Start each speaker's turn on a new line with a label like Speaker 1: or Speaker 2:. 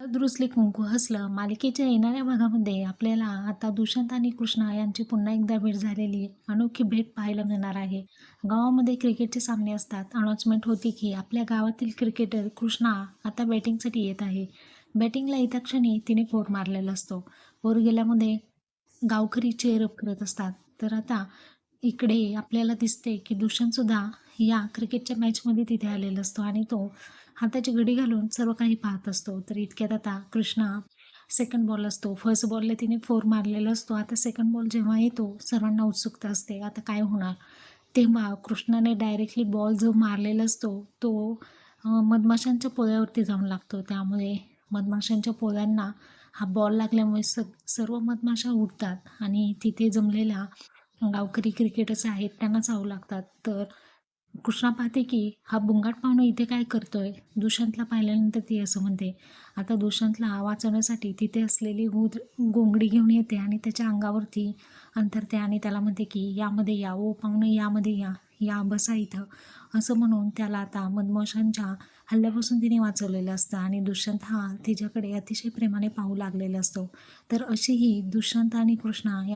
Speaker 1: दुरुस्ली कुंकू हसलं मालिकेच्या येणाऱ्या भागामध्ये आपल्याला आता दुष्यंत आणि कृष्णा यांची पुन्हा एकदा भेट झालेली अनोखी भेट पाहायला मिळणार आहे. गावामध्ये क्रिकेटचे सामने असतात. अनाउन्समेंट होती की आपल्या गावातील क्रिकेटर कृष्णा आता बॅटिंगसाठी येत आहे. बॅटिंगला येत्या क्षणी तिने फोर मारलेला असतो. वर गेल्यामध्ये गावकरी चेअरअप करत असतात. तर आता इकडे आपल्याला दिसते की दुष्यंतसुद्धा या क्रिकेटच्या मॅचमध्ये तिथे आलेला असतो आणि तो हाताची घडी घालून सर्व काही पाहत असतो. तर इतक्यात आता कृष्णा सेकंड बॉल असतो. फर्स्ट बॉलला तिने फोर मारलेला असतो. आता सेकंड बॉल जेव्हा येतो सर्वांना उत्सुकता असते. आता काय होणार? तेव्हा कृष्णाने डायरेक्टली बॉल जो मारलेला असतो तो मधमाशांच्या पोळ्यावरती जाऊन लागतो. त्यामुळे मधमाशांच्या पोळ्यांना हा बॉल लागल्यामुळे स सर्व मधमाशा उडतात आणि तिथे जमलेला गावकरी क्रिकेटर्स आहेत त्यांना चावू लागतात. तर कृष्णा पाहते की हा बुंगाट पाहुणं इथे काय करतोय? दुष्यंतला पाहिल्यानंतर ती असं म्हणते आता दुष्यंतला वाचवण्यासाठी तिथे असलेली गुद गोंगडी घेऊन येते आणि त्याच्या अंगावरती अंतरते आणि त्याला म्हणते की यामध्ये या ओ पाहुणे यामध्ये या या बसा इथं. असं म्हणून त्याला आता मधमाशांच्या हल्ल्यापासून तिने वाचवलेलं असतं आणि दुष्यंत हा तिच्याकडे अतिशय प्रेमाने पाहू लागलेला असतो. तर अशी ही दुष्यंत आणि कृष्णा